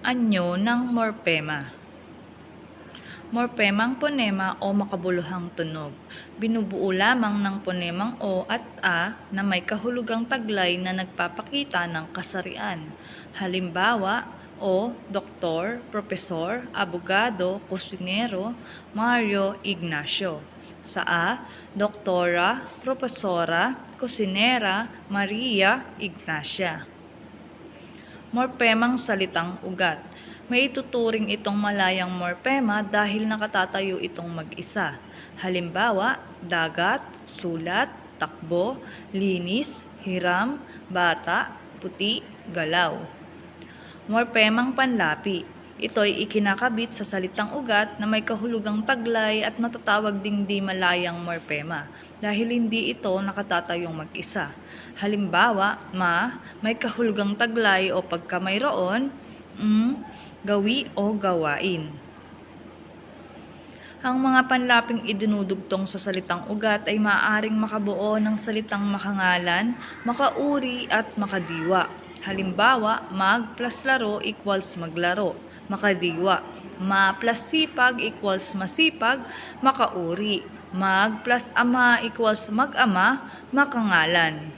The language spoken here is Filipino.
Anyo ng morpema. Morpemang ponema o makabuluhang tunog. Binubuo lamang ng ponemang O at A na may kahulugang taglay na nagpapakita ng kasarian. Halimbawa, O, Doktor, Profesor, Abogado, Kusinero, Mario, Ignacio. Sa A, Doktora, Profesora, Kusinera, Maria, Ignacia. Morpemang salitang ugat. May ituturing itong malayang morpema dahil nakatatayo itong mag-isa. Halimbawa, dagat, sulat, takbo, linis, hiram, bata, puti, galaw. Morpemang panlapi. Ito'y ikinakabit sa salitang ugat na may kahulugang taglay at matatawag ding di malayang morpema dahil hindi ito nakatatayong mag-isa. Halimbawa, ma, may kahulugang taglay o pagkamayroon, mm, gawi o gawain. Ang mga panlaping idinudugtong sa salitang ugat ay maaaring makabuo ng salitang makangalan, makauri at makadiwa. Halimbawa, mag plus laro equals maglaro, makadiwa. Ma plus sipag equals masipag, makauri. Mag plus ama equals mag-ama, makangalan.